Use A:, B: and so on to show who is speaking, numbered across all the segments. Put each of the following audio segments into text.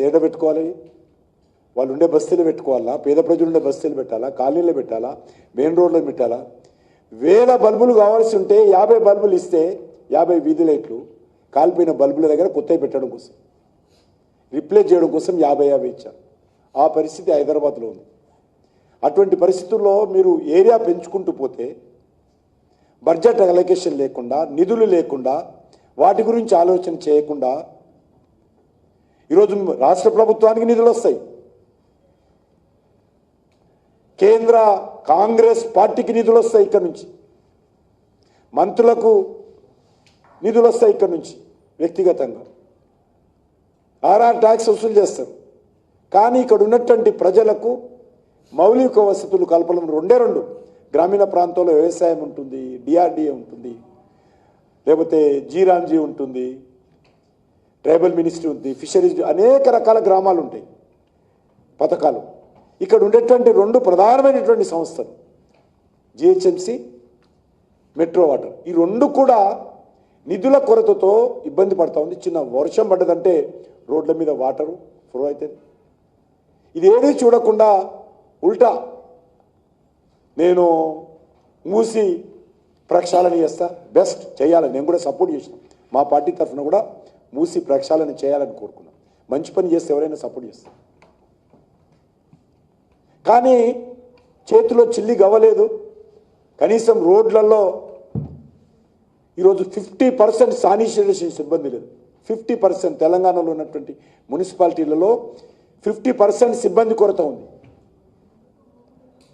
A: ఏడ పెట్టుకోవాలి. వాళ్ళు ఉండే బస్తీలు పెట్టుకోవాలా? పేద ప్రజలు ఉండే బస్తీలు పెట్టాలా? కాలనీలు పెట్టాలా? మెయిన్ రోడ్లో పెట్టాలా? వేల బల్బులు కావాల్సి ఉంటే యాభై బల్బులు ఇస్తే యాభై వీధి లైట్లు కాలిపోయిన బల్బుల దగ్గర కొత్తవి పెట్టడం కోసం. రిప్లేస్ చేయడం కోసం యాభై యాభై ఇచ్చారు. ఆ పరిస్థితి హైదరాబాద్లో ఉంది. అటువంటి పరిస్థితుల్లో మీరు ఏరియా పెంచుకుంటూ పోతే బడ్జెట్ అలొకేషన్ లేకుండా నిధులు లేకుండా వాటి గురించి ఆలోచన చేయకుండా ఈరోజు రాష్ట్ర ప్రభుత్వానికి నిధులు వస్తాయి. కేంద్ర కాంగ్రెస్ పార్టీకి నిధులు వస్తాయి ఇక్కడ నుంచి. మంత్రులకు నిధులు వస్తాయి ఇక్కడ నుంచి వ్యక్తిగతంగా. ఆర్ఆర్ ట్యాక్స్ వసూలు చేస్తారు. కానీ ఇక్కడ ఉన్నటువంటి ప్రజలకు మౌలిక వసతులు కల్పడం రెండే రెండు. గ్రామీణ ప్రాంతంలో వ్యవసాయం ఉంటుంది డిఆర్డిఏ ఉంటుంది లేకపోతే జీరాంజీ ఉంటుంది ట్రైబల్ మినిస్ట్రీ ఉంది ఫిషరీస్ అనేక రకాల గ్రామాలు ఉంటాయి పథకాలు. ఇక్కడ ఉండేటువంటి రెండు ప్రధానమైనటువంటి సంస్థలు జిహెచ్ఎంసి మెట్రో వాటర్. ఈ రెండు కూడా నిధుల కొరతతో ఇబ్బంది పడతా ఉంది. చిన్న వర్షం పడ్డదంటే రోడ్ల మీద వాటరు ఫ్లో అవుతుంది ఇదేది చూడకుండా ఉల్టా నేను మూసి ప్రక్షాళన చేస్తా. బెస్ట్ చేయాలని నేను కూడా సపోర్ట్ చేసిన. మా పార్టీ తరఫున కూడా మూసి ప్రక్షాళన చేయాలని కోరుకున్నాం. మంచి పని చేస్తే ఎవరైనా సపోర్ట్ చేస్తారు. కానీ చేతిలో చిల్లి గవ్వలేదు. కనీసం రోడ్లలో ఈరోజు ఫిఫ్టీ పర్సెంట్ శానిటైజేషన్ సిబ్బంది లేదు. ఫిఫ్టీ పర్సెంట్ తెలంగాణలో ఉన్నటువంటి మున్సిపాలిటీలలో ఫిఫ్టీ పర్సెంట్ సిబ్బంది కొరత ఉంది.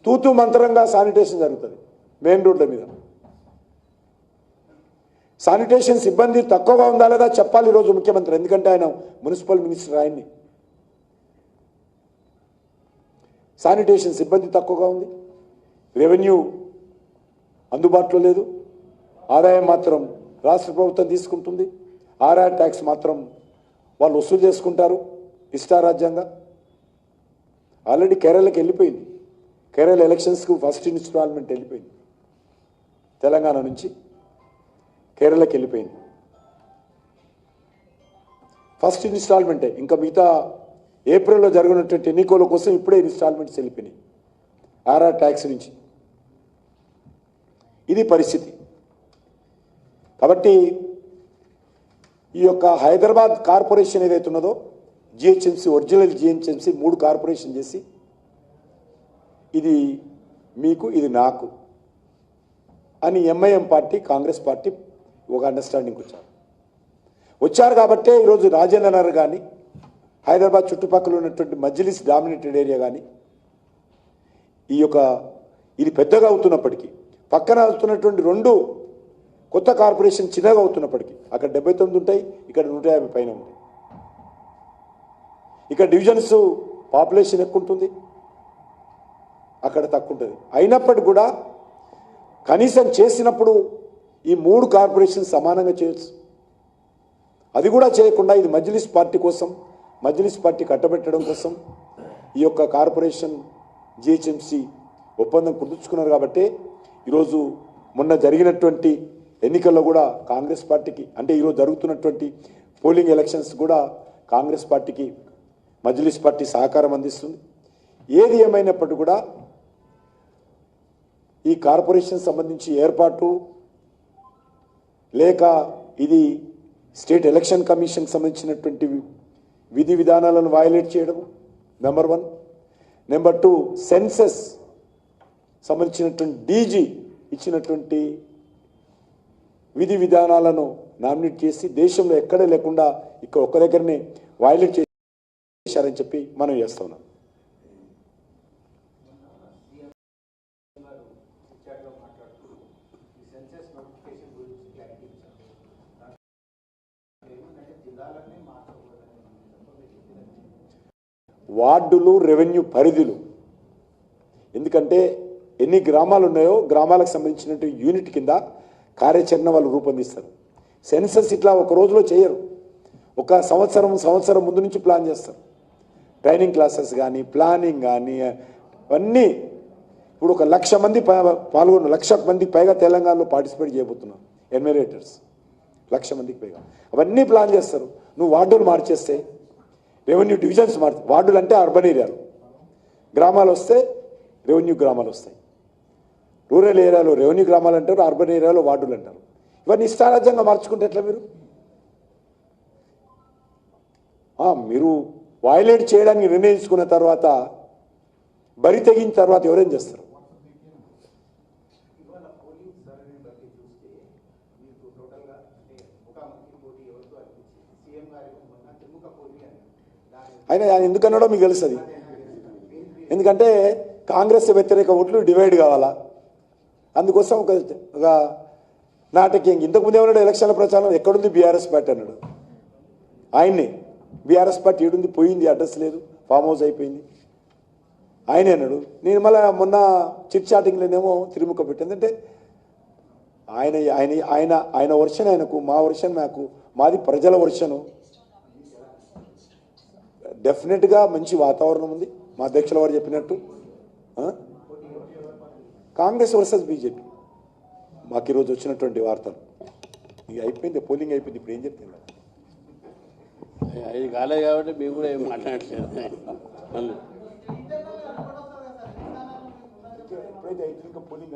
A: తూతూ మంత్రంగా శానిటేషన్ జరుగుతుంది. మెయిన్ రోడ్ల మీద. శానిటేషన్ సిబ్బంది తక్కువగా ఉందా లేదా చెప్పాలి ఈరోజు ముఖ్యమంత్రి. ఎందుకంటే ఆయన మున్సిపల్ మినిస్టర్ ఆయన్ని. శానిటేషన్ సిబ్బంది తక్కువగా ఉంది. రెవెన్యూ అందుబాటులో లేదు. ఆదాయం మాత్రం రాష్ట్ర ప్రభుత్వం తీసుకుంటుంది. ఆర్ఆర్ ట్యాక్స్ మాత్రం వాళ్ళు వసూలు చేసుకుంటారు. ఇష్టారాజ్యంగా. ఆల్రెడీ కేరళకి వెళ్ళిపోయింది. కేరళ ఎలక్షన్స్కు ఫస్ట్ ఇన్స్టాల్మెంట్ వెళ్ళిపోయింది. తెలంగాణ నుంచి. కేరళకి వెళ్ళిపోయింది. ఫస్ట్ ఇన్స్టాల్మెంటే ఇంకా మిగతా ఏప్రిల్లో జరగనటువంటి ఎన్నికల కోసం ఇప్పుడే ఇన్స్టాల్మెంట్స్ వెళ్ళిపోయినాయి. ఆర్ఆర్ ట్యాక్స్ నుంచి. ఇది పరిస్థితి. కాబట్టి ఈ యొక్క హైదరాబాద్ కార్పొరేషన్ ఏదైతే ఉన్నదో జిహెచ్ఎంసీ ఒరిజినల్ జిహెచ్ఎంసీ మూడు కార్పొరేషన్ చేసి ఇది మీకు ఇది నాకు అని ఎంఐఎం పార్టీ కాంగ్రెస్ పార్టీ ఒక అండర్స్టాండింగ్ వచ్చారు. వచ్చారు కాబట్టే ఈరోజు రాజేంద్ర నగర్ కానీ హైదరాబాద్ చుట్టుపక్కల ఉన్నటువంటి మజ్లిస్ డామినేటెడ్ ఏరియా కానీ ఈ యొక్క ఇది పెద్దగా అవుతున్నప్పటికీ పక్కన అవుతున్నటువంటి రెండు కొత్త కార్పొరేషన్ చిన్నగా అవుతున్నప్పటికీ అక్కడ డెబ్బై తొమ్మిది ఉంటాయి ఇక్కడ నూట యాభై పైన ఉంది ఇక్కడ డివిజన్స్ పాపులేషన్ ఎక్కువ ఉంటుంది అక్కడ తక్కువ ఉంటుంది. అయినప్పటికీ కూడా కనీసం చేసినప్పుడు ఈ మూడు కార్పొరేషన్ సమానంగా చేయొచ్చు. అది కూడా చేయకుండా ఇది మజ్లిస్ పార్టీ కోసం మజ్లిస్ పార్టీ కట్టబెట్టడం కోసం ఈ యొక్క కార్పొరేషన్ జిహెచ్ఎంసీ ఒప్పందం కుదుర్చుకున్నారు కాబట్టి ఈరోజు మొన్న జరిగినటువంటి ఎన్నికల్లో కూడా కాంగ్రెస్ పార్టీకి అంటే ఈరోజు జరుగుతున్నటువంటి పోలింగ్ ఎలక్షన్స్ కూడా కాంగ్రెస్ పార్టీకి మజ్లిస్ పార్టీ సహకారం అందిస్తుంది. ఏది ఏమైనప్పటికీ కూడా ఈ కార్పొరేషన్ సంబంధించి ఏర్పాటు లేక ఇది స్టేట్ ఎలక్షన్ కమిషన్ సంబంధించినటువంటి విధి విధానాలను వయలేట్ చేయడం number one number two census సంబంధించినటువంటి డీజీ ఇచ్చినటువంటి విధి విధానాలను నామినేట్ చేసి దేశంలో ఎక్కడ లేకుండా ఇక్కడ ఒక్క దగ్గరనే వయలేట్ చేశారని చెప్పి మనం
B: చేస్తున్నాం
A: వార్డులు రెవెన్యూ పరిధులు. ఎందుకంటే ఎన్ని గ్రామాలు ఉన్నాయో గ్రామాలకు సంబంధించినటువంటి యూనిట్ కింద కార్యాచరణ వాళ్ళు రూపొందిస్తారు. సెన్సస్ ఇట్లా ఒక రోజులో చేయరు. ఒక సంవత్సరం సంవత్సరం ముందు నుంచి ప్లాన్ చేస్తారు. ట్రైనింగ్ క్లాసెస్ కానీ ప్లానింగ్ కానీ అవన్నీ ఇప్పుడు ఒక లక్ష మంది ప- పాల్గొన్న లక్ష మందికి పైగా తెలంగాణలో పార్టిసిపేట్ చేయబోతున్నారు. ఎన్మరేటర్స్ లక్ష మందికి పైగా. అవన్నీ ప్లాన్ చేస్తారు. నువ్వు వార్డులు మార్చేస్తే రెవెన్యూ డివిజన్స్ మారుతాయి వార్డులు అంటే అర్బన్ ఏరియాలు. గ్రామాలు వస్తే రెవెన్యూ గ్రామాలు వస్తాయి. రూరల్ ఏరియాలో రెవెన్యూ గ్రామాలు అంటారు అర్బన్ ఏరియాలో వార్డులు అంటారు. ఇవన్నీ ఇష్టారాజ్యంగా మార్చుకుంటే ఎట్లా మీరు? మీరు వాయిలేట్ చేయడానికి నిర్ణయించుకున్న తర్వాత బరి తెగిన తర్వాత ఎవరేం చేస్తారు?
B: మీకు
A: ఆయన ఆయన ఎందుకన్నాడో మీకు తెలుస్తుంది. ఎందుకంటే కాంగ్రెస్ వ్యతిరేక ఓట్లు డివైడ్ కావాలా? అందుకోసం ఒక ఒక నాటకీయం ఇంతకుముందు ఏమన్నాడు ఎలక్షన్ల ప్రచారం ఎక్కడుంది బీఆర్ఎస్ పార్టీ అన్నాడు. ఆయన్నే. బీఆర్ఎస్ పార్టీ ఏడుంది పోయింది అడ్రస్ లేదు ఫామ్ హౌస్ అయిపోయింది. ఆయనే అన్నాడు. నేను మళ్ళీ మొన్న చిట్ చాటింగ్లోనేమో తిరుముఖ పెట్టింది అంటే ఆయన ఆయన ఆయన ఆయన వర్షన్ ఆయనకు మా వర్షన్ నాకు మాది ప్రజల వర్షను. డెఫినెట్గా మంచి వాతావరణం ఉంది. మా అధ్యక్షుల వారు చెప్పినట్టు? Congress versus BJP. మాకు ఈరోజు వచ్చినటువంటి వార్తలు. ఇక అయిపోయింది పోలింగ్ అయిపోయింది. ఇప్పుడు ఏం చెప్తున్నారు
C: అది కాలేదు కాబట్టి మేము కూడా ఏం మాట్లాడలేదు.
A: పోలింగ్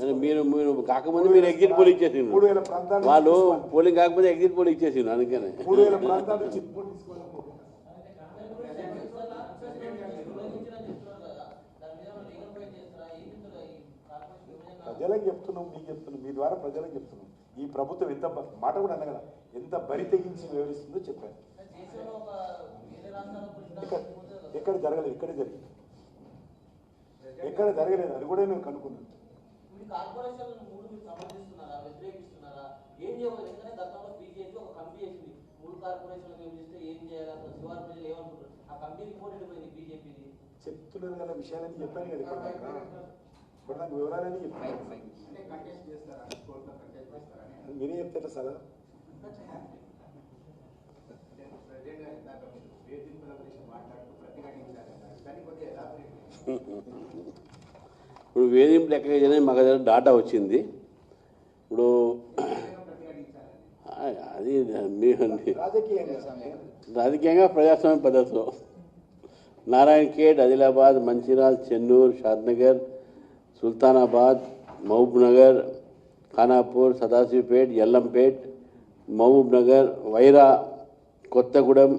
C: మరి మీరు కాకముందు మీరు ఎగ్జిట్ పోల్ ఇచ్చేసిండ్రు
A: మూడు వేల ప్రాంతాలు
C: వాళ్ళు పోలింగ్ కాకపోతే ఎగ్జిట్ పోల్ ఇచ్చేసిండ్రు అందుకనే
A: మూడు వేల ప్రాంతాల నుంచి ప్రజలకు చెప్తున్నాం మీకు చెప్తున్నాం మీ ద్వారా ప్రజలకు చెప్తున్నాం. ఈ ప్రభుత్వం ఎంత మాట కూడా కదా ఎంత బరి తెగించి వివరిస్తుందో చెప్పాను ఎక్కడ ఎక్కడ జరగలేదు ఇక్కడే జరిగింది? ఎక్కడ జరగలేదు అది కూడా నేను కనుక్కున్నాను. చెప్తున్నాను కదా విషయాలని చెప్పాను కదా ఇప్పుడు నాకు వివరాలని మీరే చెప్తారా
B: వేధింపుల ఎలాబరేట్
C: ఇప్పుడు వేధింపు లెక్క చేయడానికి మాకు దగ్గర డాటా వచ్చింది. ఇప్పుడు అది మీ
A: రాజకీయంగా
C: ప్రజాస్వామ్య పద్ధతిలో. నారాయణ్ ఖేడ్ ఆదిలాబాద్ మంచిర్యాల్ చెన్నూరు షాద్నగర్ సుల్తానాబాద్ మహబూబ్ నగర్ ఖానాపూర్ సదాశివపేట్ ఎల్లంపేట్ మహబూబ్ నగర్ వైరా కొత్తగూడెం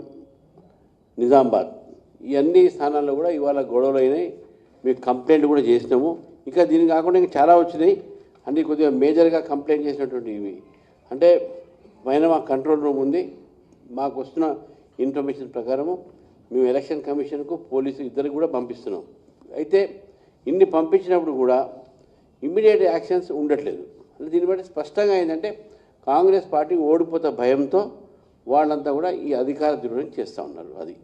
C: నిజామాబాద్. ఇవన్నీ స్థానాల్లో కూడా ఇవాళ గొడవలు అయినాయి. మీకు కంప్లైంట్ కూడా చేసినాము. ఇంకా దీని కాకుండా ఇంకా చాలా వచ్చినాయి. అన్నీ కొద్దిగా మేజర్గా కంప్లైంట్ చేసినటువంటి ఇవి. అంటే పైన మా కంట్రోల్ రూమ్ ఉంది. మాకు వస్తున్న ఇన్ఫర్మేషన్ ప్రకారము మేము ఎలక్షన్ కమిషన్కు పోలీసు ఇద్దరికి కూడా పంపిస్తున్నాం. అయితే ఇన్ని పంపించినప్పుడు కూడా ఇమ్మీడియట్ యాక్షన్స్ ఉండట్లేదు. అంటే దీన్ని బట్టి స్పష్టంగా ఏంటంటే కాంగ్రెస్ పార్టీ ఓడిపోతే భయంతో వాళ్ళంతా కూడా ఈ అధికార దుర్వినియోగం చేస్తూ ఉన్నారు అది.